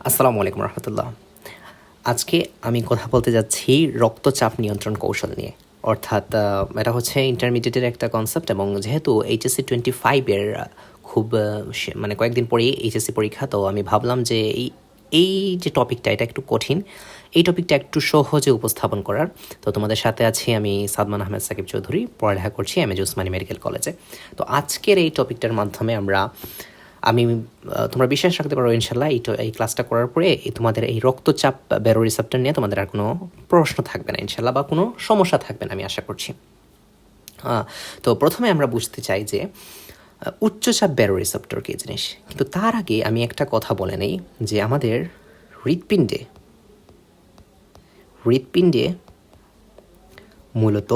আসসালামু আলাইকুম রহমতুল্লাহ। আজকে আমি কথা বলতে যাচ্ছি রক্তচাপ নিয়ন্ত্রণ কৌশল নিয়ে। অর্থাৎ এটা হচ্ছে ইন্টারমিডিয়েটের একটা কনসেপ্ট এবং যেহেতু এইচএসসি টোয়েন্টি ফাইভের খুব মানে কয়েকদিন পরেই এইচএসসি পরীক্ষা, তো আমি ভাবলাম যে এই এই যে টপিকটা এটা একটু কঠিন। এই টপিকটা একটু সহজে উপস্থাপন করার। তো তোমাদের সাথে আছি আমি সাদমান আহমেদ সাকিব চৌধুরী। পড়ালেখা করছি এম এজ উসমানী মেডিকেল কলেজে। তো আজকের এই টপিকটার মাধ্যমে আমরা আমি তোমরা বিশ্বাস রাখতে পারো ইনশাল্লাহ এই এই ক্লাসটা করার পরে তোমাদের এই রক্তচাপ ব্যারো রিসেপ্টর নিয়ে তোমাদের আর কোনো প্রশ্ন থাকবে না ইনশাল্লাহ বা কোনো সমস্যা থাকবে না, আমি আশা করছি। তো প্রথমে আমরা বুঝতে চাই যে উচ্চচাপ ব্যারো রিসেপ্টর কী জিনিস? কিন্তু তার আগে আমি একটা কথা বলে নেই যে আমাদের হৃৎপিণ্ডে হৃৎপিণ্ডে মূলত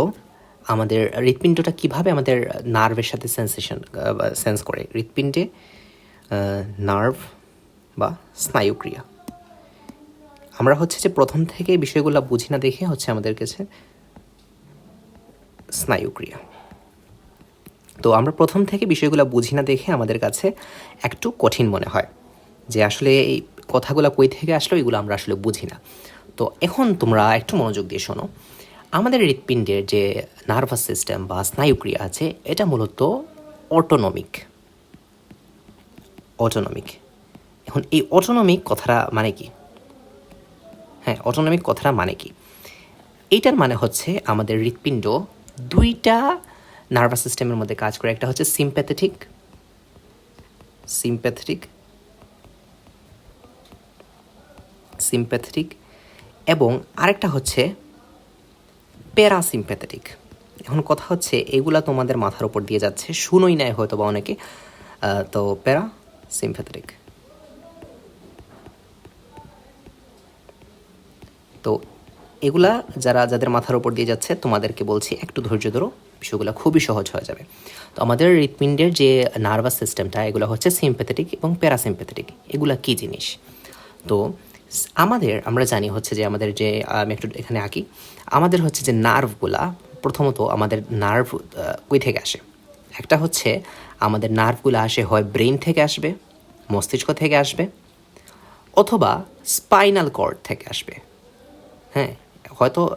আমাদের, হৃৎপিণ্ডটা কীভাবে আমাদের নার্ভের সাথে সেন্সেশন সেন্স করে? হৃৎপিণ্ডে নার্ভ বা স্নায়ুক্রিয়া। আমরা হচ্ছে যে প্রথম থেকে বিষয়গুলো বুঝি না দেখে হচ্ছে আমাদের কাছে স্নায়ুক্রিয়া। তো আমরা প্রথম থেকে বিষয়গুলো বুঝি না দেখে আমাদের কাছে একটু কঠিন মনে হয় যে আসলে এই কথাগুলো কই থেকে আসলো এগুলো আমরা আসলে বুঝি না। তো এখন তোমরা একটু মনোযোগ দিয়ে শোনো। আমাদের হৃৎপিণ্ডের যে নার্ভাস সিস্টেম বা স্নায়ুক্রিয়া আছে, এটা মূলত অটোনমিক অটোনমিক এখন এই অটোনমিক কথাটা মানে কি? হ্যাঁ অটোনমিক কথাটা মানে কি? এইটার মানে হচ্ছে আমাদের হৃৎপিণ্ড দুইটা নার্ভাস সিস্টেমের মধ্যে কাজ করে। একটা হচ্ছে সিম্প্যাথেটিক সিম্প্যাথেটিক সিম্প্যাথেটিক এবং আরেকটা হচ্ছে প্যারাসিম্প্যাথেটিক এখন কথা হচ্ছে, এগুলা তোমাদের মাথার উপর দিয়ে যাচ্ছে। শুনোই নেয় হয়তো বা অনেকে তো প্যারা সিম্প্যাথেটিক তো এগুলা যারা, যাদের মাথার উপর দিয়ে যাচ্ছে, তোমাদেরকে বলছি, একটু ধৈর্য ধরো, বিষয়গুলো খুবই সহজ হয়ে যাবে। তো আমাদের হৃৎপিণ্ডের যে নার্ভাস সিস্টেমটা, এগুলো হচ্ছে সিম্প্যাথেটিক এবং প্যারাসিম্প্যাথেটিক এগুলা কী জিনিস? তো আমাদের, আমরা জানি হচ্ছে যে আমাদের যে, আমি একটু এখানে আঁকি, আমাদের হচ্ছে যে নার্ভগুলা, প্রথমত আমাদের নার্ভ কই থেকে আসে? একটা হচ্ছে, আমাদের নার্ভগুলো আসে, হয় ব্রেন থেকে আসবে, মস্তিষ্ক থেকে আসবে, অথবা স্পাইনাল কর্ড থেকে আসবে। হ্যাঁ হয়তো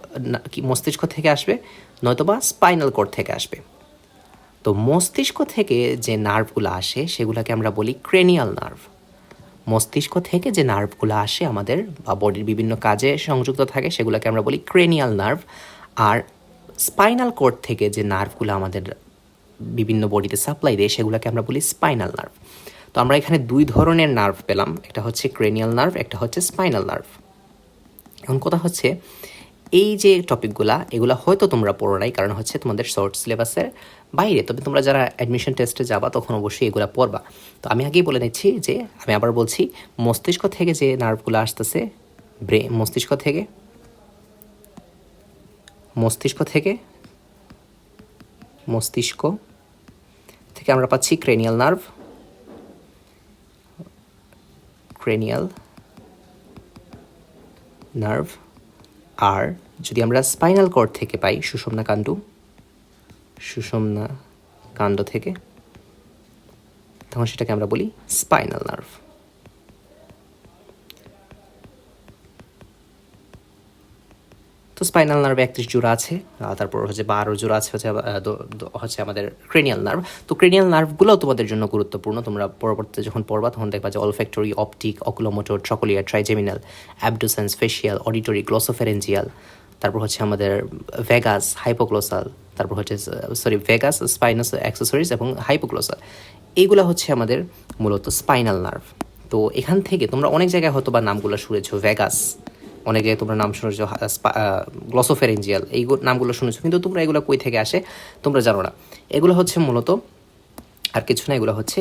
কি, মস্তিষ্ক থেকে আসবে, নয়তোবা স্পাইনাল কর্ড থেকে আসবে। তো মস্তিষ্ক থেকে যে নার্ভগুলো আসে, সেগুলোকে আমরা বলি ক্রেনিয়াল নার্ভ। মস্তিষ্ক থেকে যে নার্ভগুলো আসে, আমাদের বা বডির বিভিন্ন কাজে সংযুক্ত থাকে, সেগুলোকে আমরা বলি ক্রেনিয়াল নার্ভ। আর স্পাইনাল কোর্ড থেকে যে নার্ভগুলো আমাদের বিভিন্ন বডিতে সাপ্লাই দেয়, সেগুলোকে আমরা বলি স্পাইনাল নার্ভ। তো আমরা এখানে দুই ধরনের নার্ভ পেলাম, একটা হচ্ছে ক্রেনিয়াল নার্ভ, একটা হচ্ছে স্পাইনাল নার্ভ। এখন কথা হচ্ছে, এই যে টপিকগুলা, এগুলো হয়তো তোমরা পড়ো নাই, কারণ হচ্ছে তোমাদের শর্ট সিলেবাসের বাইরে। তবে তোমরা যারা অ্যাডমিশন টেস্টে যাবা, তখন অবশ্যই এগুলো পড়বা। তো আমি আগেই বলে নিচ্ছি যে, আমি আবার বলছি, মস্তিষ্ক থেকে যে নার্ভগুলো আসতেছে, ব্রে, মস্তিষ্ক থেকে মস্তিষ্ক থেকে, মস্তিষ্ক থেকে আমরা পাচ্ছি ক্রেনিয়াল নার্ভ ক্রেনিয়াল নার্ভ আর যদি আমরা স্পাইনাল কর্ড থেকে পাই, সুষমনা কাণ্ড সুষমনা কাণ্ড থেকে, তখন সেটাকে আমরা বলি স্পাইনাল নার্ভ তো স্পাইনাল নার্ভ একত্রিশ জোড়া আছে তারপর হচ্ছে বারো জোড়া আছে, হচ্ছে হচ্ছে আমাদের ক্রেনিয়াল নার্ভ তো ক্রেনিয়াল নার্ভগুলোও তোমাদের জন্য গুরুত্বপূর্ণ। তোমরা পরবর্তীতে যখন পড়বা, তখন দেখবা যে olfactory optic oculomotor trochlear trigeminal abducens facial auditory glossopharyngeal তারপর হচ্ছে আমাদের ভেগাস হাইপোক্লোসাল তারপর হচ্ছে সরি ভেগাস স্পাইনাস অ্যাক্সেসরিজ এবং হাইপোক্লোসাল এইগুলো হচ্ছে আমাদের মূলত স্পাইনাল নার্ভ তো এখান থেকে তোমরা অনেক জায়গায় হয়তো বা নামগুলো শুনেছো ভেগাস অনেক জায়গায় তোমরা নাম শুনেছো গ্লসোফেরেঞ্জিয়াল এই নামগুলো শুনেছো, কিন্তু তোমরা এগুলো কই থেকে আসে তোমরা জানো না। এগুলো হচ্ছে মূলত, আর কিছু না, এগুলো হচ্ছে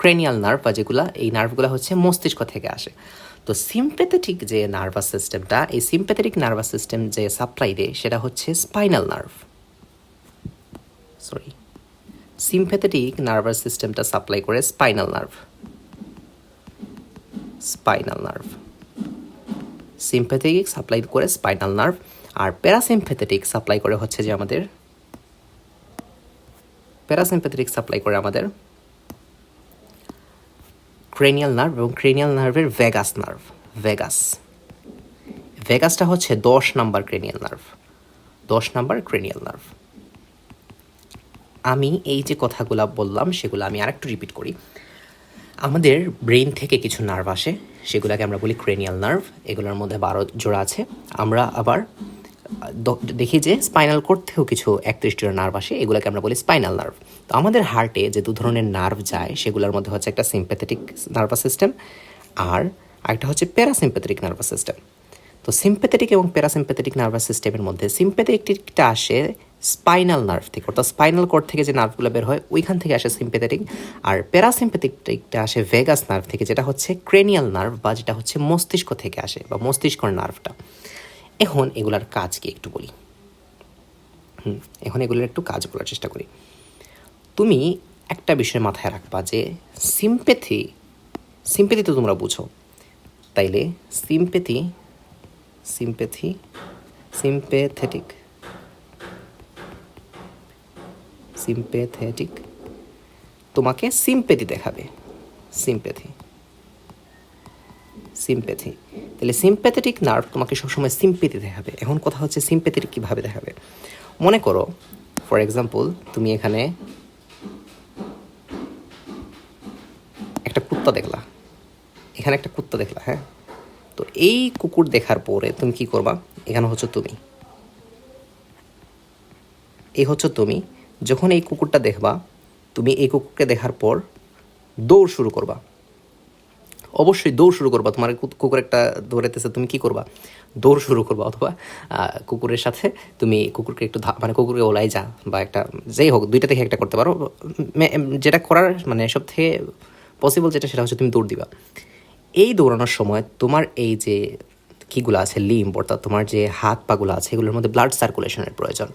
ক্রেনিয়াল নার্ভ বা যেগুলো, এই নার্ভগুলো হচ্ছে মস্তিষ্ক থেকে আসে। তো সিম্প্যাথেটিক যে নার্ভাস সিস্টেমটা এই সিম্প্যাথেটিক নার্ভাস সিস্টেম যে সাপ্লাই দেয়, সেটা হচ্ছে spinal nerve sorry sympathetic nervous সিস্টেমটা সাপ্লাই করে spinal nerve spinal nerve sympathetic supply করে স্পাইনাল নার্ভ আর প্যারাসিম্প্যাথেটিক সাপ্লাই করে হচ্ছে যে আমাদের প্যারাসিম্প্যাথেটিক সাপ্লাই করে আমাদের ক্রেনিয়াল নার্ভ এবং ক্রেনিয়াল নার্ভের ভেগাস নার্ভ, ভেগাস। ভেগাসটা হচ্ছে দশ নাম্বার ক্রেনিয়াল নার্ভ, দশ নাম্বার ক্রেনিয়াল নার্ভ। আমি এই যে কথাগুলো বললাম, সেগুলো আমি আরেকটু রিপিট করি। আমাদের ব্রেন থেকে কিছু নার্ভ আসে সেগুলোকে আমরা বলি ক্রেনিয়াল নার্ভ এগুলোর মধ্যে বারো জোড়া আছে। আমরা আবার দেখি যে স্পাইনাল থেকেও কিছু একত্রিশ জোড়া নার্ভ আসে, এগুলোকে আমরা বলি স্পাইনাল নার্ভ তো আমাদের হার্টে যে দু ধরনের নার্ভ যায়, সেগুলোর মধ্যে হচ্ছে একটা সিম্প্যাথেটিক নার্ভাস সিস্টেম আর একটা হচ্ছে প্যারাসিম্প্যাথেটিক নার্ভাস সিস্টেম তো সিম্প্যাথেটিক এবং প্যারাসিম্প্যাথেটিক নার্ভাস সিস্টেমের মধ্যে সিম্প্যাথেটিকটা আসে স্পাইনাল নার্ভ থেকে, অর্থাৎ স্পাইনাল কোড থেকে যে নার্ভগুলো বের হয়, ওইখান থেকে আসে সিম্পেথেটিক। আর প্যারাসিম্প্যাথেটিকটা আসে ভেগাস নার্ভ থেকে, যেটা হচ্ছে ক্রেনিয়াল নার্ভ বা যেটা হচ্ছে মস্তিষ্ক থেকে আসে বা মস্তিষ্কর নার্ভটা। এখন এগুলার কাজ কি একটু বলি? হুম, এখন এগুলোর একটু কাজ বলার চেষ্টা করি। তুমি একটা বিষয় মাথায় রাখবা যে সিম্পেথি সিম্পেথি তো তোমরা বুঝো। তাইলে সিম্পেথি সিম্পেথি, সিম্পেথেটিক সিম্পেথেটিক তোমাকে সিম্পেথি দেখাবে। সিম্পেথি সিম্পেথি তাহলে সিম্প্যাথেটিক নার্ভ তোমাকে সবসময় সিম্পেথি দেখাবে। এখন কথা হচ্ছে সিম্পেথেটিক কীভাবে দেখাবে। মনে করো ফর এক্সাম্পল তুমি এখানে একটা কুত্তা দেখলা। এখানে একটা কুত্তা দেখলা হ্যাঁ? তো এই কুকুর দেখার পরে তুমি কি করবা? এখানে হচ্ছে তুমি। এই হচ্ছে তুমি যখন এই কুকুরটা দেখবা, তুমি এই কুকুরকে দেখার পর দৌড় শুরু করবা। অবশ্যই দৌড় শুরু করবা। তোমার কুকুর একটা দৌড়াইতেছে তুমি কি করবা? দৌড় শুরু করবা অথবা কুকুরের সাথে তুমি কুকুরকে একটু মানে কুকুরকে ওলাই যা বা একটা যেই হোক, দুইটা থেকে একটা করতে পারো। যেটা করার মানে সব থেকে পসিবল যেটা, সেটা হচ্ছে তুমি দৌড় দিবা। এই দৌড়ানোর সময় তোমার এই যে কীগুলো আছে লিম্ব অর্থাৎ তোমার যে হাত পাগুলো আছে, এগুলোর মধ্যে ব্লাড সার্কুলেশনের প্রয়োজন।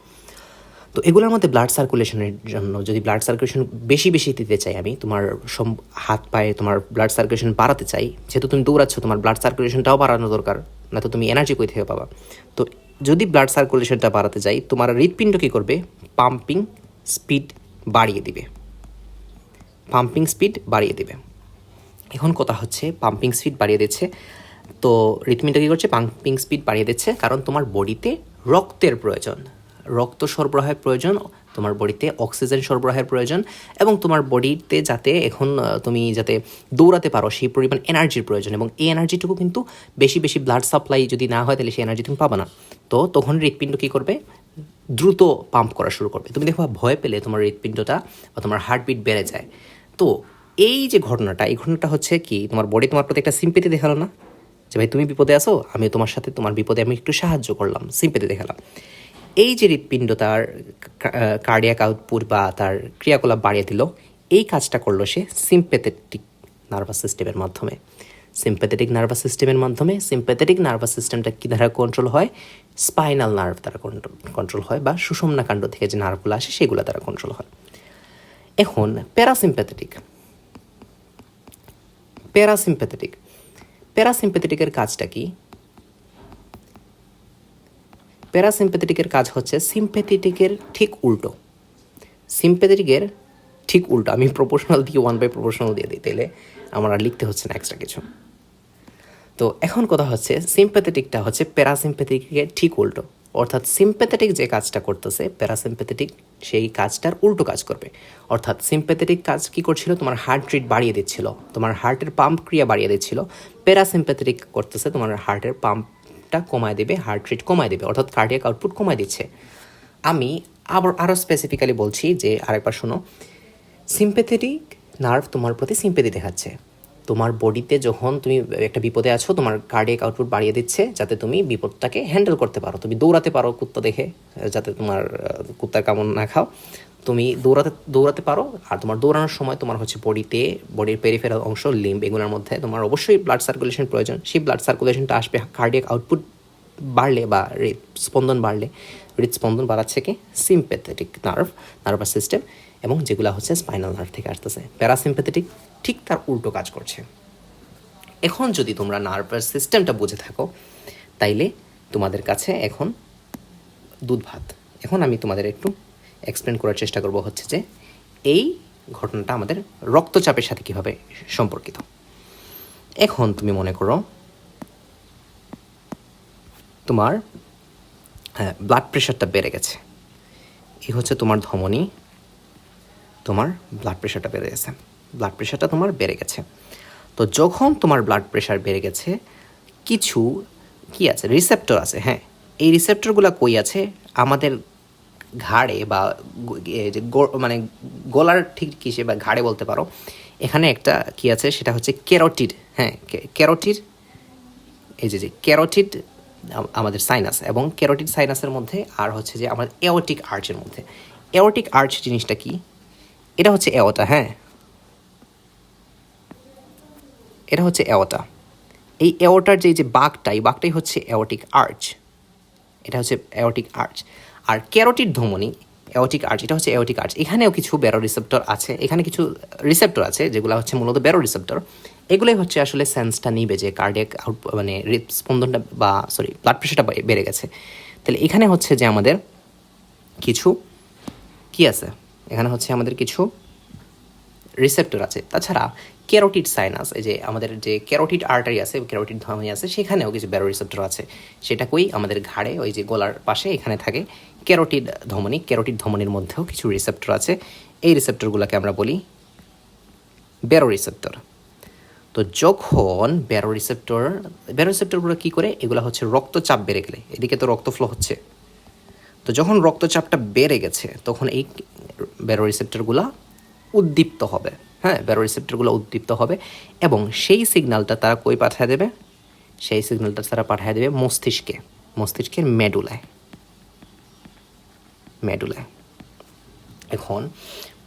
তো এগুলোর মধ্যে ব্লাড সার্কুলেশনের জন্য যদি ব্লাড সার্কুলেশন বেশি বেশি দিতে চাই আমি, তোমার হাত পায়ে তোমার ব্লাড সার্কুলেশন বাড়াতে চাই, যেহেতু তুমি দৌড়াচ্ছ, তোমার ব্লাড সার্কুলেশনটাও বাড়ানো দরকার, না তো তুমি এনার্জি কই থেকে পাবা। তো যদি ব্লাড সার্কুলেশনটা বাড়াতে চাই তোমার হৃৎপিণ্ড কী করবে? পাম্পিং স্পিড বাড়িয়ে দিবে। পাম্পিং স্পিড বাড়িয়ে দিবে। এখন কথা হচ্ছে পাম্পিং স্পিড বাড়িয়ে দিচ্ছে। তো হৃৎপিণ্ড কী করছে? পাম্পিং স্পিড বাড়িয়ে দিচ্ছে, কারণ তোমার বডিতে রক্তের প্রয়োজন। রক্ত সরবরাহের প্রয়োজন, তোমার বডিতে অক্সিজেন সরবরাহের প্রয়োজন এবং তোমার বডিতে যাতে এখন তুমি যাতে দৌড়াতে পারো, সেই পরিমাণ এনার্জির প্রয়োজন এবং এই এনার্জিটুকু কিন্তু বেশি বেশি ব্লাড সাপ্লাই যদি না হয় তাহলে সেই এনার্জি তুমি পাবে না। তো তখন হৃৎপিণ্ড কী করবে? দ্রুত পাম্প করা শুরু করবে। তুমি দেখো ভয় পেলে তোমার হৃৎপিণ্ডটা বা তোমার হার্টবিট বেড়ে যায়। তো এই যে ঘটনাটা, এই ঘটনাটা হচ্ছে কি, তোমার বডি তোমার প্রতি একটা সিম্পেতি দেখাল না? যে, ভাই, তুমি বিপদে আছো আমি তোমার সাথে, তোমার বিপদে আমি একটু সাহায্য করলাম। সিম্পেতি দেখালাম। এই যে হৃৎপিণ্ড তার কার্ডিয়াক আউটপুট বা তার ক্রিয়াকলাপ বাড়িয়ে দিল, এই কাজটা করল সে সিম্পেথেটিক নার্ভাস সিস্টেমের মাধ্যমে। সিম্প্যাথেটিক নার্ভাস সিস্টেমের মাধ্যমে সিম্প্যাথেটিক নার্ভাস সিস্টেমটা কী দ্বারা কন্ট্রোল হয়? স্পাইনাল নার্ভ দ্বারা কন্ট্রোল হয় বা সুষমনা কাণ্ড থেকে যে নার্ভগুলো আসে সেগুলো দ্বারা কন্ট্রোল হয়। এখন প্যারাসিম্প্যাথেটিক প্যারাসিম্প্যাথেটিক প্যারাসিম্প্যাথেটিকের কাজটা কি? প্যারাসিম্প্যাথেটিকের কাজ হচ্ছে সিম্পেথেটিকের ঠিক উল্টো। সিম্প্যাথেটিকের ঠিক উল্টো। আমি প্রপোর্শনাল দিয়ে ওয়ান বাই প্রপোর্শনাল দিয়ে দিই তাহলে আমার আর লিখতে হচ্ছে না এক্সট্রা কিছু। তো এখন কথা হচ্ছে সিম্পেথেটিকটা হচ্ছে প্যারাসিম্প্যাথেটিকের ঠিক উল্টো। অর্থাৎ সিম্পেথেটিক যে কাজটা করতেছে প্যারাসিম্পেথেটিক সেই কাজটার উল্টো কাজ করবে। অর্থাৎ সিম্পেথেটিক কাজ কি করছিল? তোমার হার্ট রেট বাড়িয়ে দিচ্ছিল। তোমার হার্টের পাম্প ক্রিয়া বাড়িয়ে দিচ্ছিল। প্যারাসিম্প্যাথেটিক করতেছে, তোমার হার্টের পাম্পটা কমায় দেবে হার্ট রেট কমায় দেবে, অর্থাৎ কার্ডিয়াক আউটপুট কমায় দিচ্ছে। আমি আবার আরও স্পেসিফিক্যালি বলছি যে, আরেকবার শোনো সিম্পেথেটিক নার্ভ তোমার প্রতি সিম্পেথি দেখাচ্ছে। তোমার বডিতে যখন তুমি একটা বিপদে আছো, তোমার কার্ডিয়াক আউটপুট বাড়িয়ে দিচ্ছে, যাতে তুমি বিপদটাকে হ্যান্ডেল করতে পারো। তুমি দৌড়াতে পারো কুত্তা দেখে, যাতে তোমার কুত্তার কামড় না খাও। তুমি দৌড়াতে দৌড়াতে পারো, আর তোমার দৌড়ানোর সময় তোমার হচ্ছে বডিতে বডির পেরিফেরাল অংশ লিম্ব এগুলোর মধ্যে তোমার অবশ্যই ব্লাড সার্কুলেশন প্রয়োজন। সেই ব্লাড সার্কুলেশনটা আসবে কার্ডিয়াক আউটপুট বাড়লে বা হৃদস্পন্দন বাড়লে। হৃদস্পন্দন বাড়াচ্ছে কি? সিম্প্যাথেটিক নার্ভ নার্ভাস সিস্টেম এবং যেগুলো হচ্ছে স্পাইনাল নার্ভ থেকে আসতেছে। প্যারাসিম্প্যাথেটিক ঠিক তার উল্টো কাজ করছে। এখন যদি তোমরা নার্ভাস সিস্টেমটা বুঝে থাকো, তাইলে তোমাদের কাছে এখন দুধ ভাত। এখন আমি তোমাদের একটু এক্সপ্লেন করার চেষ্টা করব হচ্ছে যে, এই ঘটনাটা আমাদের রক্তচাপের সাথে কীভাবে সম্পর্কিত। এখন তুমি মনে করো, তোমার হ্যাঁ ব্লাড প্রেশারটা বেড়ে গেছে। এই হচ্ছে তোমার ধমনী তোমার ব্লাড প্রেশারটা বেড়ে গেছে। ব্লাড প্রেশারটা তোমার বেড়ে গেছে। তো যখন তোমার ব্লাড প্রেশার বেড়ে গেছে, কিছু কি আছে? রিসেপ্টর আছে হ্যাঁ। এই রিসেপ্টরগুলো কই আছে? আমাদের ঘাড়ে বা যে মানে গলার ঠিক কিসে বা ঘাড়ে বলতে পারো। এখানে একটা কি আছে? সেটা হচ্ছে ক্যারোটিড হ্যাঁ। ক্যারোটিড এই যে যে ক্যারোটিড আমাদের সাইনাস এবং ক্যারোটিড সাইনাসের মধ্যে আর হচ্ছে যে আমাদের এওটিক আর্চের মধ্যে। এওটিক আর্চ জিনিসটা কি? এটা হচ্ছে এওটা হ্যাঁ। এটা হচ্ছে এওটা এই এওটার যে যে বাঘটা, এই বাঘটাই হচ্ছে এওটিক আর্চ। এটা হচ্ছে এওটিক আর্চ। আর ক্যারোটিড ধমনী, এওটিক আর্চ, এটা হচ্ছে এওটিক আর্চ। এখানেও কিছু ব্যারো রিসেপ্টর আছে, এখানে কিছু রিসেপ্টর আছে, যেগুলো হচ্ছে মূলত ব্যারো রিসেপ্টর। এগুলোই হচ্ছে আসলে সেন্সটা নিবে যে কার্ডিয়াক আউট মানে হৃদস্পন্দনটা বা, সরি ব্লাড প্রেশারটা বেড়ে গেছে। তাহলে এখানে হচ্ছে যে আমাদের কিছু কি আছে? এখানে হচ্ছে আমাদের কিছু রিসেপ্টর আছে। তাছাড়া ক্যারোটিড সাইনাস এই যে আমাদের যে ক্যারোটিড আর্টারি আছে ক্যারোটিড ধমনী আছে, সেখানেও কিছু ব্যারো রিসেপ্টর আছে। সেটা কই আমাদের ঘাড়ে, ওই যে গলার পাশে এখানে থাকে ক্যারোটিড ধমনী। ক্যারোটিড ধমনির মধ্যেও কিছু রিসেপ্টর আছে। এই রিসেপ্টরগুলোকে আমরা বলি ব্যারো রিসেপ্টর তো যখন ব্যারো রিসেপ্টর ব্যারো রিসেপ্টরগুলো কী করে? এগুলো হচ্ছে রক্তচাপ বেড়ে গেলে। এদিকে তো রক্ত ফ্লো হচ্ছে। তো যখন রক্তচাপটা বেড়ে গেছে, তখন এই ব্যারো রিসেপ্টরগুলো উদ্দীপ্ত হবে। হ্যাঁ ব্যারো রিসেপ্টরগুলো উদ্দীপ্ত হবে এবং সেই সিগন্যালটা তারা কই পাঠিয়ে দেবে? সেই সিগন্যালটা তারা পাঠিয়ে দেবে মস্তিষ্কে, মস্তিষ্কের মেডুলায়। মেডুলায়। এখন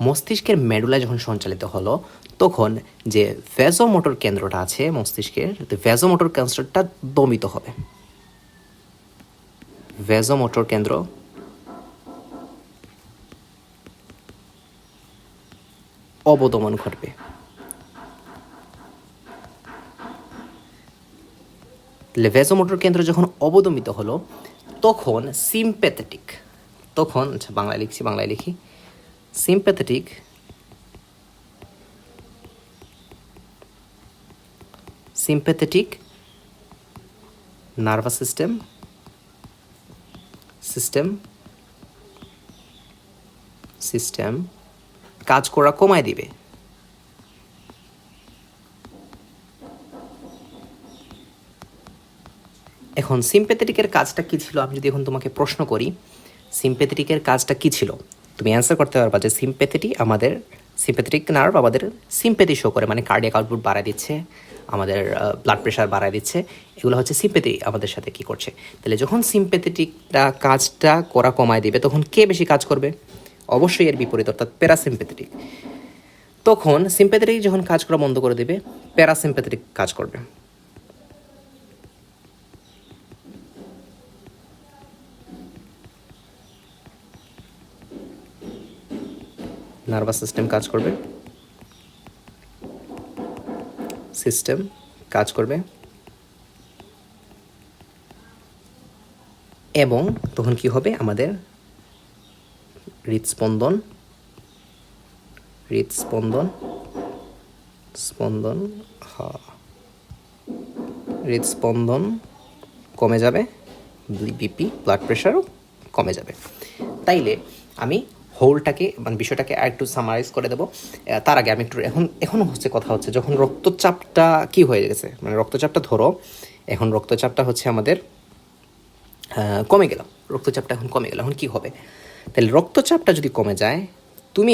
মস্তিষ্কের মেডুলায় যখন সঞ্চালিত হলো, তখন যে ভ্যাজোমোটর কেন্দ্রটা আছে মস্তিষ্কের ভ্যাজোমোটর কেন্দ্রটা দমিত হবে। ভ্যাজোমোটর কেন্দ্র অবদমন ঘটবে। তাহলে ভ্যাজোমোটর কেন্দ্র যখন অবদমিত হলো, তখন সিম্প্যাথেটিক, তখন আচ্ছা বাংলায় লিখছি, বাংলায় লিখি। Sympathetic sympathetic nervous system system system কাজ করা কমায় দিবে। এখন সিম্প্যাথেটিকের কাজটা কি ছিল? আমি যদি এখন তোমাকে প্রশ্ন করি সিম্প্যাথেটিকের কাজটা কি ছিল? তুমি অ্যান্সার করতে পারবা যে সিম্প্যাথেটি আমাদের সিম্প্যাথেটিক নার্ভ আমাদের সিম্প্যাথি শো করে মানে কার্ডিয়াক আউটপুট বাড়ায় দিচ্ছে, আমাদের ব্লাড প্রেশার বাড়ায় দিচ্ছে, এগুলো হচ্ছে সিম্প্যাথি আমাদের সাথে কি করছে? তাহলে যখন সিম্প্যাথেটিকটা কাজটা করা কমায় দিবে, তখন কে বেশি কাজ করবে? অবশ্যই এর বিপরীত, অর্থাৎ প্যারাসিম্প্যাথেটিক তখন সিম্প্যাথেটিক যখন কাজ করা বন্ধ করে দেবে প্যারাসিম্প্যাথেটিক কাজ করবে। নার্ভাস সিস্টেম কাজ করবে। সিস্টেম কাজ করবে। এবং তখন কি হবে? আমাদের হৃদস্পন্দন হৃদস্পন্দন স্পন্দন, হা। হৃদস্পন্দন কমে যাবে বিপি ব্লাড প্রেশারও কমে যাবে। তাইলে আমি হোলটাকে মানে বিষয়টাকে আর একটু সামারাইজ করে দেবো। তার আগে আমি একটু এখন, এখনও হচ্ছে কথা হচ্ছে, যখন রক্তচাপটা কি হয়ে গেছে? মানে রক্তচাপটা ধরো, এখন রক্তচাপটা হচ্ছে আমাদের কমে গেল। রক্তচাপটা এখন কমে গেল, এখন কি হবে? তাহলে রক্তচাপটা যদি কমে যায়, তুমি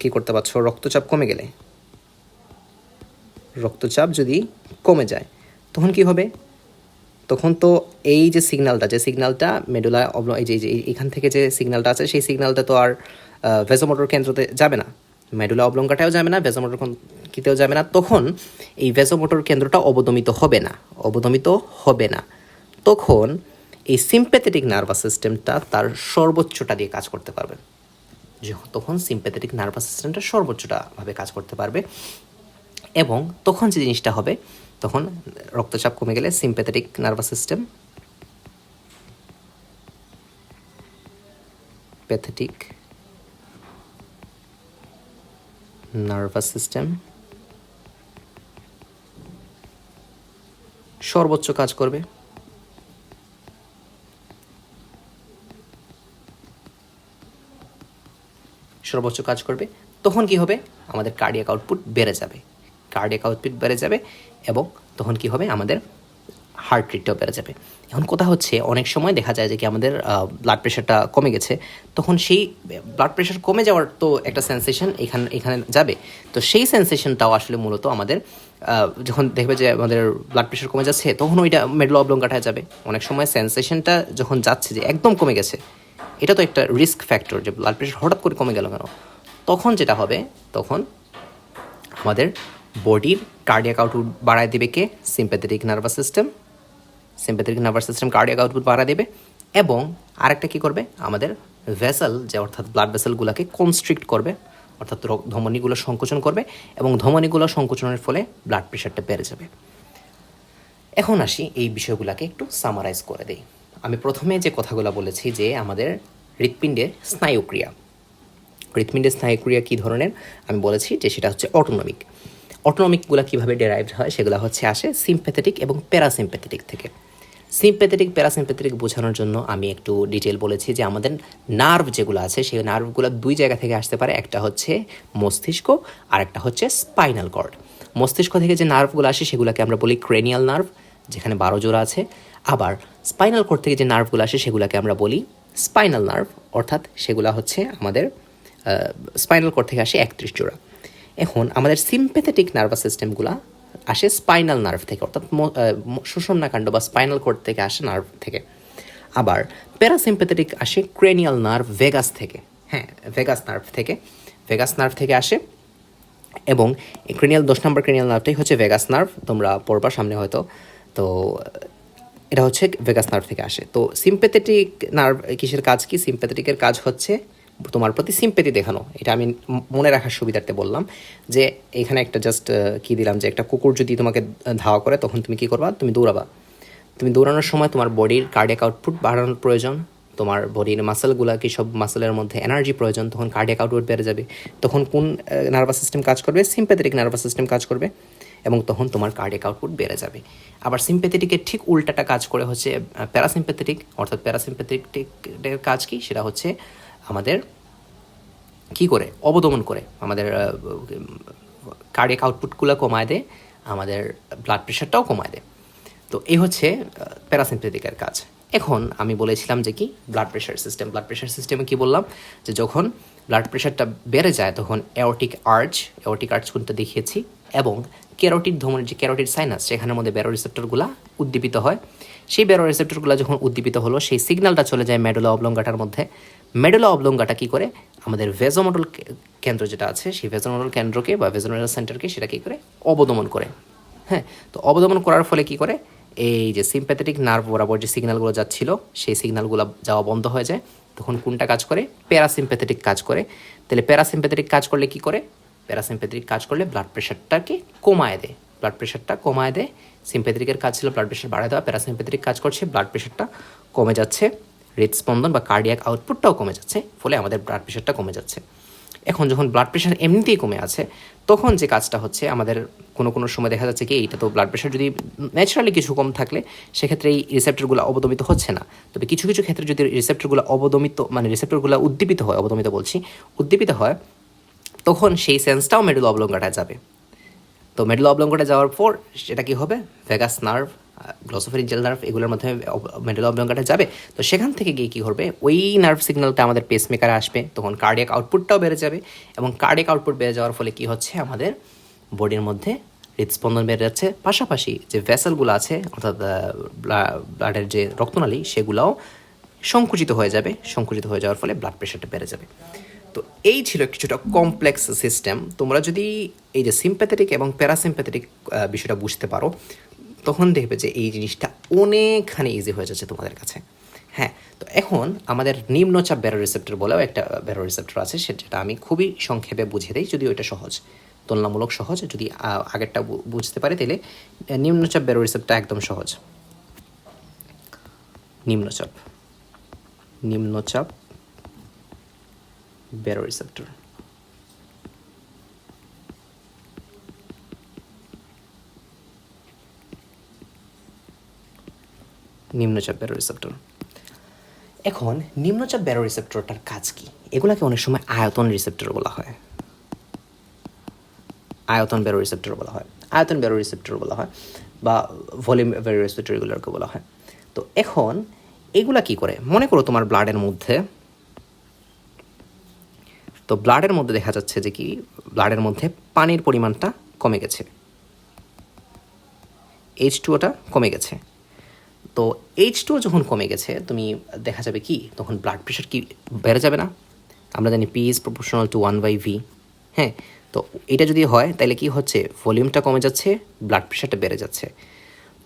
কি করতে পারছ? রক্তচাপ কমে গেলে। রক্তচাপ যদি কমে যায়, তখন কি হবে? তখন তো এই যে সিগন্যালটা যে সিগন্যালটা মেডুলা অবল এই যে এখান থেকে যে সিগনালটা আছে, সেই সিগন্যালটা তো আর ভেজোমোটর কেন্দ্রতে যাবে না। মেডুলা অবলঙ্কাটাও যাবে না ভেজোমোটর কিতেও যাবে না। তখন এই ভেজোমোটর কেন্দ্রটা অবদমিত হবে না, অবদমিত হবে না। তখন এই সিম্প্যাথেটিক নার্ভাস সিস্টেমটা তার সর্বোচ্চটা দিয়ে কাজ করতে পারবে। তখন সিম্প্যাথেটিক নার্ভাস সিস্টেমটা সর্বোচ্চটাভাবে কাজ করতে পারবে এবং তখন যে জিনিসটা হবে, তখন রক্তচাপ কমে গেলে sympathetic nervous system pathetic nervous system সর্বোচ্চ কাজ করবে। সর্বোচ্চ কাজ করবে, তখন কি হবে? আমাদের কার্ডিয়াক আউটপুট বেড়ে যাবে। কার্ডিয়াক আউটপুট বেড়ে যাবে এবং তখন কি হবে? আমাদের হার্ট রেটটাও বেড়ে যাবে। এখন কথা হচ্ছে, অনেক সময় দেখা যায় যে কি আমাদের ব্লাড প্রেশারটা কমে গেছে, তখন সেই ব্লাড প্রেশার কমে যাওয়ার তো একটা সেন্সেশন এখানে এখানে যাবে। তো সেই সেন্সেশনটাও আসলে মূলত আমাদের যখন দেখবে যে আমাদের ব্লাড প্রেশার কমে যাচ্ছে, তখন ওইটা মেডল অবলঙ্কাটায় যাবে। অনেক সময় সেন্সেশনটা যখন যাচ্ছে যে একদম কমে গেছে এটা তো একটা রিস্ক ফ্যাক্টর যে ব্লাড প্রেশার হঠাৎ করে কমে গেল কেন? তখন যেটা হবে, তখন আমাদের বডির কার্ডিয়াক আউটপুট বাড়ায় দেবে কে? Sympathetic nervous system sympathetic nervous system cardiac output বাড়ায় দেবে এবং আরেকটা কী করবে? আমাদের ভেসেল যে অর্থাৎ ব্লাড ভেসেলগুলোকে কনস্ট্রিক্ট করবে, অর্থাৎ ধমনীগুলো সংকোচন করবে এবং ধমনীগুলো সংকোচনের ফলে ব্লাড প্রেশারটা বেড়ে যাবে। এখন আসি এই বিষয়গুলোকে একটু সামারাইজ করে দেই। আমি প্রথমে যে কথাগুলো বলেছি যে আমাদের হৃৎপিণ্ডের স্নায়ুক্রিয়া। হৃৎপিণ্ডের স্নায়ুক্রিয়া কী ধরনের? আমি বলেছি যে সেটা হচ্ছে অটোনমিক অটোনমিকগুলো কীভাবে ডেরাইভড হয় সেগুলো হচ্ছে আসে সিম্প্যাথেটিক এবং প্যারাসিম্প্যাথেটিক থেকে। সিম্প্যাথেটিক প্যারাসিম্প্যাথেটিক বোঝানোর জন্য আমি একটু ডিটেল বলেছি যে আমাদের নার্ভ যেগুলো আছে, সেই নার্ভগুলো দুই জায়গা থেকে আসতে পারে, একটা হচ্ছে মস্তিষ্ক আর একটা হচ্ছে স্পাইনাল কর্ড মস্তিষ্ক থেকে যে নার্ভগুলো আসে সেগুলোকে আমরা বলি ক্রেনিয়াল নার্ভ যেখানে বারো জোড়া আছে। আবার স্পাইনাল কর্ড থেকে যে নার্ভগুলো আসে সেগুলোকে আমরা বলি স্পাইনাল নার্ভ অর্থাৎ সেগুলো হচ্ছে আমাদের স্পাইনাল কর্ড থেকে আসে একত্রিশ জোড়া। এখন আমাদের সিম্প্যাথেটিক নার্ভাস সিস্টেমগুলো আসে স্পাইনাল নার্ভ থেকে অর্থাৎ আহ, বা স্পাইনাল কোড থেকে আসে নার্ভ থেকে। আবার প্যারাসিম্প্যাথেটিক আসে ক্রেনিয়াল নার্ভ ভেগাস থেকে হ্যাঁ ভেগাস নার্ভ থেকে ভেগাস নার্ভ থেকে আসে। এবং ক্রেনিয়াল দশ নম্বর ক্রেনিয়াল নার্ভটাই হচ্ছে ভেগাস নার্ভ তোমরা পড়বা সামনে হয়তো। তো এটা হচ্ছে ভেগাস নার্ভ থেকে আসে। তো সিম্প্যাথেটিক নার্ভ কিসের কাজ কি? সিম্প্যাথেটিকের কাজ হচ্ছে তোমার প্রতি সিম্পেথি দেখানো। এটা আমি মনে রাখার সুবিধার্থে বললাম যে এখানে একটা জাস্ট কি দিলাম যে একটা কুকুর যদি তোমাকে ধাওয়া করে, তখন তুমি কি করবা? তুমি দৌড়াবা। তুমি দৌড়ানোর সময় তোমার বডির কার্ডিয়াক আউটপুট বাড়ানোর প্রয়োজন। তোমার বডির মাসেলগুলো কি সব মাসেলের মধ্যে এনার্জি প্রয়োজন, তখন কার্ডিয়াক আউটপুট বেড়ে যাবে। তখন কোন নার্ভাস সিস্টেম কাজ করবে? সিম্প্যাথেটিক নার্ভাস সিস্টেম কাজ করবে। এবং তখন তোমার কার্ডিয়াক আউটপুট বেড়ে যাবে। আবার সিম্প্যাথেটিকের ঠিক উল্টাটা কাজ করে হচ্ছে প্যারাসিম্প্যাথেটিক অর্থাৎ প্যারাসিম্প্যাথেটিকের কাজ কি? সেটা হচ্ছে আমাদের কি করে? অবদমন করে। আমাদের কার্ডিয়াক আউটপুটগুলো কমায় দেয়, আমাদের ব্লাড প্রেশারটাও কমায় দেয়। তো এই হচ্ছে প্যারাসিম্পেথিকের কাজ। এখন আমি বলেছিলাম যে কি? Blood pressure system blood pressure সিস্টেমে কি বললাম? যে যখন ব্লাড প্রেশারটা বেড়ে যায়, তখন এওটিক আর্চ এওটিক আর্চ কোনটা দেখিয়েছি? এবং ক্যারোটিড ধমনের যে ক্যারোটিড সাইনাস সেখানের মধ্যে ব্যারো রিসেপ্টরগুলো উদ্দীপিত হয়, সেই ব্যারো রিসেপ্টরগুলো যখন উদ্দীপিত হলো, সেই সিগন্যালটা চলে যায় মেডুলা অবলঙ্গাটার মধ্যে। মেডুলা অবলঙ্গাটা কি করে? আমাদের ভেজোমোডল কেন্দ্র যেটা আছে, সেই ভেজোমোডল কেন্দ্রকে বা ভেজোমোডল সেন্টারকে সেটা কী করে? অবদমন করে। হ্যাঁ তো অবদমন করার ফলে কি করে? এই যে সিম্প্যাথেটিক নার্ভ বরাবর যে সিগন্যালগুলো যাচ্ছিল, সেই সিগন্যালগুলো যাওয়া বন্ধ হয়ে যায়। তখন কোনটা কাজ করে? প্যারাসিম্প্যাথেটিক কাজ করে। তাহলে প্যারাসিম্প্যাথেটিক কাজ করলে কি করে? প্যারাসিম্প্যাথেটিক কাজ করলে ব্লাড প্রেশারটাকে কমায় দেয়? ব্লাড প্রেশারটা কমায় দেয় সিম্প্যাথেটিকের কাজ ছিল ব্লাড প্রেশার বাড়ায় দেওয়া প্যারাসিম্প্যাথেটিক কাজ করছে ব্লাড প্রেশারটা কমে যাচ্ছে, হৃদস্পন্দন বা কার্ডিয়াক আউটপুটটাও কমে যাচ্ছে, ফলে আমাদের ব্লাড প্রেশারটা কমে যাচ্ছে। এখন যখন ব্লাড প্রেশার এমনিতেই কমে আছে, তখন যে কাজটা হচ্ছে, আমাদের কোনো কোনো সময় দেখা যাচ্ছে কি, এইটা তো ব্লাড প্রেশার যদি ন্যাচারালি কিছু কম থাকলে, সেক্ষেত্রে এই রিসেপ্টরগুলো অবদমিত হচ্ছে না। তবে কিছু কিছু ক্ষেত্রে যদি রিসেপ্টরগুলো অবদমিত মানে রিসেপ্টরগুলো উদ্দীপিত হয়, অবদমিত বলছি, উদ্দীপিত হয় তখন সেই সেন্সটাও মেডুল অবলঙ্গাটায় যাবে। তো মেডুল অবলঙ্গটা যাওয়ার পর সেটা কি হবে? ভেগাস নার্ভ গ্লসোফেরিঞ্জাল নার্ভ এগুলোর মাধ্যমে মেডুল অবলঙ্গটা যাবে। তো সেখান থেকে গিয়ে কী করবে? ওই নার্ভ সিগন্যালটা আমাদের পেসমেকারে আসবে। তখন কার্ডিয়াক আউটপুটটাও বেড়ে যাবে এবং কার্ডিয়াক আউটপুট বেড়ে যাওয়ার ফলে কি হচ্ছে? আমাদের বডির মধ্যে হৃদস্পন্দন বেড়ে যাচ্ছে। পাশাপাশি যে ভেসেলগুলো আছে, অর্থাৎ ব্লাডের যে রক্তনালী, সেগুলোও সংকুচিত হয়ে যাবে। সংকুচিত হয়ে যাওয়ার ফলে ব্লাড প্রেশারটা বেড়ে যাবে। তো এই ছিল কিছুটা কমপ্লেক্স সিস্টেম তোমরা যদি এই যে সিম্প্যাথেটিক এবং প্যারাসিম্প্যাথেটিক বিষয়টা বুঝতে পারো, তখন দেখবে যে এই জিনিসটা অনেকখানি ইজি হয়ে যাচ্ছে তোমাদের কাছে। হ্যাঁ তো এখন আমাদের নিম্নচাপ ব্যারো রিসেপ্টর বলেও একটা ব্যারো রিসেপ্টর আছে, সেটা আমি খুবই সংক্ষেপে বুঝিয়ে দিই, যদিও এটা সহজ, তুলনামূলক সহজ। যদি আগেরটা বুঝতে পারি তাহলে নিম্নচাপ ব্যারো রিসেপ্টটা একদম সহজ। নিম্নচাপ নিম্নচাপ। Baroreceptor. নিম্নচাপ রিসেপ্টর এখন নিম্নচাপ ব্যারো রিসেপ্টরটার কাজ কি? এগুলাকে অনেক সময় আয়তন রিসেপ্টর বলা হয়। আয়তন ব্যারো রিসেপ্টর বলা হয়। আয়তন ব্যারো রিসেপ্টর বলা হয় বা ভলিউম ব্যারো রিসেপ্টর এগুলোকে বলা হয়। তো এখন এগুলা কি করে? মনে করো তোমার ব্লাডের মধ্যে তো ব্লাডের মধ্যে দেখা যাচ্ছে যে কি, ব্লাডের মধ্যে পানির পরিমাণটা কমে গেছে। এইচ টুওটা কমে গেছে। তো এইচ টুও যখন কমে গেছে, তুমি দেখা যাবে কি, তখন ব্লাড প্রেশার কি বেড়ে যাবে না? আমরা জানি P is proportional to one by V হ্যাঁ? তো এটা যদি হয়, তাহলে কি হচ্ছে? ভলিউমটা কমে যাচ্ছে ব্লাড প্রেশারটা বেড়ে যাচ্ছে।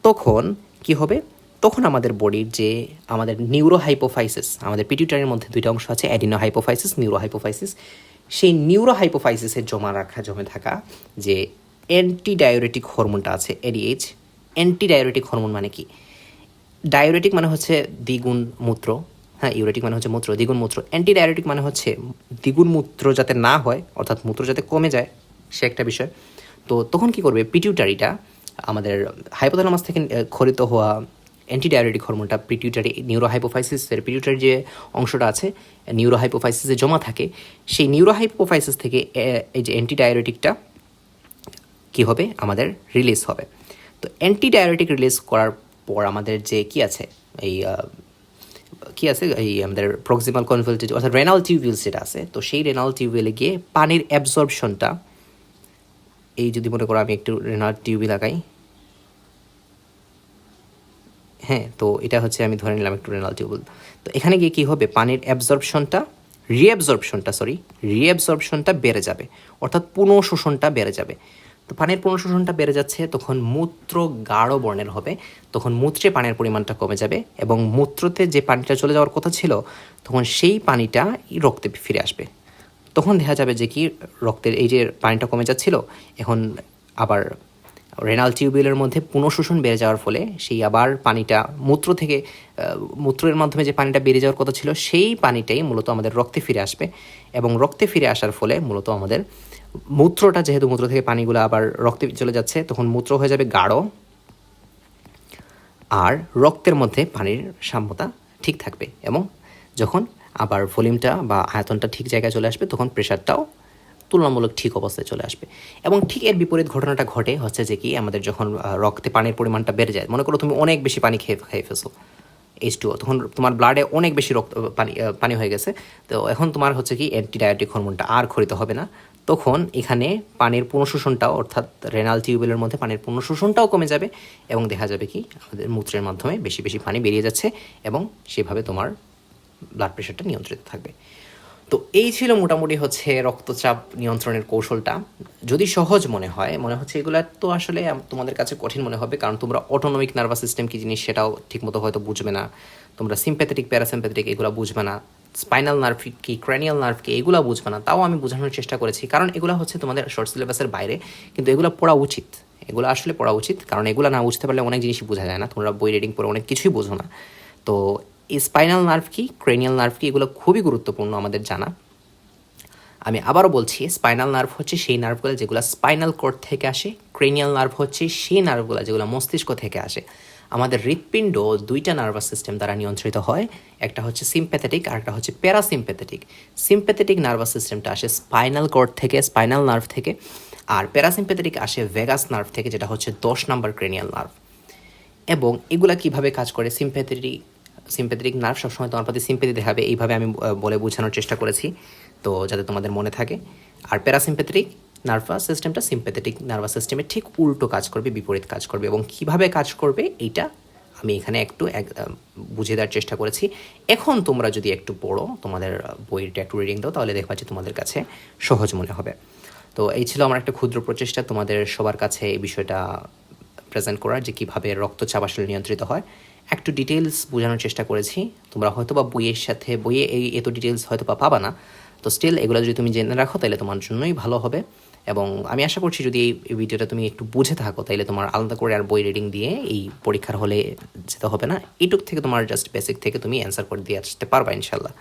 তখন কি হবে? তখন আমাদের বডির যে আমাদের নিউরো হাইপোফাইসিস আমাদের পিটিউটারির মধ্যে দুইটা অংশ আছে অ্যাডিনো হাইপোফাইসিস নিউরো হাইপোফাইসিস সেই নিউরো হাইপোফাইসিসের জমা রাখা, জমে থাকা যে অ্যান্টি ডায়োরেটিক হরমোনটা আছে এডিএইচ অ্যান্টি ডায়োরেটিক হরমোন মানে কি? ডায়োরেটিক মানে হচ্ছে দ্বিগুণ মূত্র হ্যাঁ ইউরেটিক মানে হচ্ছে মূত্র, দ্বিগুণ মূত্র। অ্যান্টি ডায়োরেটিক মানে হচ্ছে দ্বিগুণ মূত্র যাতে না হয়, অর্থাৎ মূত্র যাতে কমে যায়, সে একটা বিষয়। তো তখন কি করবে? পিটিউটারিটা আমাদের হাইপোথালামাস থেকে খরিত হওয়া অ্যান্টি ডায়োরেটিক হরমোনটা পিটিউটারি নিউরো হাইপোফাইসিসের পিটিউটারি যে অংশটা আছে নিউরোহাইপোফাইসিসে জমা থাকে, সেই নিউরোহাইপোফাইসিস থেকে এই যে অ্যান্টি ডায়োরেটিকটা কি হবে? আমাদের রিলিজ হবে। তো অ্যান্টি ডায়োরেটিক রিলিজ করার পর আমাদের যে কি আছে, এই কি আছে? এই আমাদের প্রক্সিমাল কনভেলটেজ অর্থাৎ রেনাল টিউবিউলস যেটা আছে, তো সেই রেনাল টিউবিউলে গিয়ে পানির অ্যাবজর্পশনটা এই যদি মনে করো আমি একটু রেনাল টিউবি লাগাই হ্যাঁ তো এটা হচ্ছে আমি ধরে নিলাম একটু রেনাল টিউবুল তো এখানে গিয়ে কী হবে? পানির অ্যাবজর্পশনটা রিঅ্যাবজর্পশনটা সরি রিঅ্যাবজর্পশনটা বেড়ে যাবে। অর্থাৎ পুনঃশোষণটা বেড়ে যাবে। তো পানির পুনঃশোষণটা বেড়ে যাচ্ছে, তখন মূত্র গাঢ় বর্ণের হবে। তখন মূত্রে পানির পরিমাণটা কমে যাবে এবং মূত্রতে যে পানিটা চলে যাওয়ার কথা ছিল, তখন সেই পানিটা রক্তে ফিরে আসবে। তখন দেখা যাবে যে কি, রক্তের এই যে পানিটা কমে যাচ্ছিল, এখন আবার রেনাল টিউবিউলের মধ্যে পুনঃশোষণ বেড়ে যাওয়ার ফলে সেই আবার পানিটা মূত্র থেকে মূত্রের মাধ্যমে যে পানিটা বেড়ে যাওয়ার কথা ছিল, সেই পানিটাই মূলত আমাদের রক্তে ফিরে আসবে। এবং রক্তে ফিরে আসার ফলে মূলত আমাদের মূত্রটা, যেহেতু মূত্র থেকে পানিগুলো আবার রক্তে চলে যাচ্ছে, তখন মূত্র হয়ে যাবে গাঢ় আর রক্তের মধ্যে পানির সাম্যতা ঠিক থাকবে। এবং যখন আবার ভলিউমটা বা আয়তনটা ঠিক জায়গায় চলে আসবে, তখন প্রেশারটাও তুলনামূলক ঠিক অবস্থায় চলে আসবে। এবং ঠিক এর বিপরীত ঘটনাটা ঘটে হচ্ছে যে কি, আমাদের যখন রক্তে পানির পরিমাণটা বেড়ে যায়, মনে করো তুমি অনেক বেশি পানি খেয়ে খেয়ে ফেছো এইচ টু তখন তোমার ব্লাডে অনেক বেশি রক্ত পানি পানি হয়ে গেছে। তো এখন তোমার হচ্ছে কি অ্যান্টিবায়োটিক হরমোনটা আর খরিত হবে না। তখন এখানে পানির পুনঃশোষণটাও, অর্থাৎ রেনাল টিউবেলের মধ্যে পানির পুনঃশোষণটাও কমে যাবে এবং দেখা যাবে কি, আমাদের মূত্রের মাধ্যমে বেশি বেশি পানি বেরিয়ে যাচ্ছে এবং সেভাবে তোমার ব্লাড প্রেশারটা নিয়ন্ত্রিত থাকবে। তো এই ছিল মোটামুটি হচ্ছে রক্তচাপ নিয়ন্ত্রণের কৌশলটা। যদি সহজ মনে হয়, মনে হচ্ছে এগুলো তো আসলে তোমাদের কাছে কঠিন মনে হবে, কারণ তোমরা অটোনমিক নার্ভাস সিস্টেম কি জিনিস সেটাও ঠিকমতো হয়তো বুঝবে না। তোমরা সিম্প্যাথেটিক প্যারাসিম্প্যাথেটিক এগুলো বুঝবে না। স্পাইনাল নার্ভ কি ক্র্যানিয়াল নার্ভ কি, এগুলো বুঝবে না। তাও আমি বোঝানোর চেষ্টা করেছি, কারণ এগুলো হচ্ছে তোমাদের শর্ট সিলেবাসের বাইরে, কিন্তু এগুলো পড়া উচিত। এগুলো আসলে পড়া উচিত, কারণ এগুলো না বুঝতে পারলে অনেক জিনিসই বোঝা যায় না। তোমরা বই রিডিং পড়ে অনেক কিছুই বোঝো না। তো স্পাইনাল নার্ভ কি ক্রেনিয়াল নার্ভ কি, এগুলো খুবই গুরুত্বপূর্ণ আমাদের জানা। আমি আবারও বলছি স্পাইনাল নার্ভ হচ্ছে সেই নার্ভগুলো যেগুলো স্পাইনাল কোর্ড থেকে আসে ক্রেনিয়াল নার্ভ হচ্ছে সেই নার্ভগুলো যেগুলো মস্তিষ্ক থেকে আসে। আমাদের হৃৎপিণ্ড দুইটা নার্ভাস সিস্টেম দ্বারা নিয়ন্ত্রিত হয়, একটা হচ্ছে সিম্প্যাথেটিক আর একটা হচ্ছে প্যারাসিম্প্যাথেটিক সিম্প্যাথেটিক নার্ভাস সিস্টেমটা আসে স্পাইনাল কোর্ড থেকে স্পাইনাল নার্ভ থেকে, আর প্যারাসিম্প্যাথেটিক আসে ভেগাস নার্ভ থেকে, যেটা হচ্ছে দশ নম্বর ক্রেনিয়াল নার্ভ এবং এগুলা কীভাবে কাজ করে? সিম্প্যাথেটিক সিম্প্যাথেটিক নার্ভ সবসময় তোমার প্রতি সিম্প্যাথি দেখাবে। এইভাবে আমি বলে বোঝানোর চেষ্টা করেছি। তো যাতে তোমাদের মনে থাকে। আর প্যারাসিম্প্যাথেটিক নার্ভাস সিস্টেমটা সিম্পেথেটিক নার্ভাস সিস্টেমে ঠিক উল্টো কাজ করবে, বিপরীত কাজ করবে। এবং কীভাবে কাজ করবে, এইটা আমি এখানে একটু, এক বুঝিয়ে দেওয়ার চেষ্টা করেছি। এখন তোমরা যদি একটু পড়ো, তোমাদের বইটা একটু রিডিং দাও, তাহলে দেখবা যে তোমাদের কাছে সহজ মনে হবে। তো এই ছিল আমার একটা ক্ষুদ্র প্রচেষ্টা তোমাদের সবার কাছে এই বিষয়টা প্রেজেন্ট করার, যে কীভাবে রক্তচাপ আসলে নিয়ন্ত্রিত হয়। একটু ডিটেলস বোঝানোর চেষ্টা করেছি। তোমরা হয়তো বা বইয়ের সাথে, বইয়ে এই এত ডিটেলস হয়তো বা পাবা না। তো স্টিল এগুলো যদি তুমি জেনে রাখো, তাহলে তোমার জন্যই ভালো হবে। এবং আমি আশা করছি যদি এই ভিডিওটা তুমি একটু বুঝে থাকো, তাহলে তোমার আলাদা করে আর বই রিডিং দিয়ে এই পরীক্ষার হলে যেতে হবে না। এইটুক থেকে তোমার জাস্ট বেসিক থেকে তুমি অ্যান্সার করে দিয়ে আসতে পারবা ইনশাল্লাহ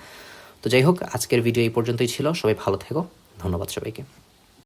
তো যাই হোক, আজকের ভিডিও এই পর্যন্তই ছিল। সবাই ভালো থেকো। ধন্যবাদ সবাইকে।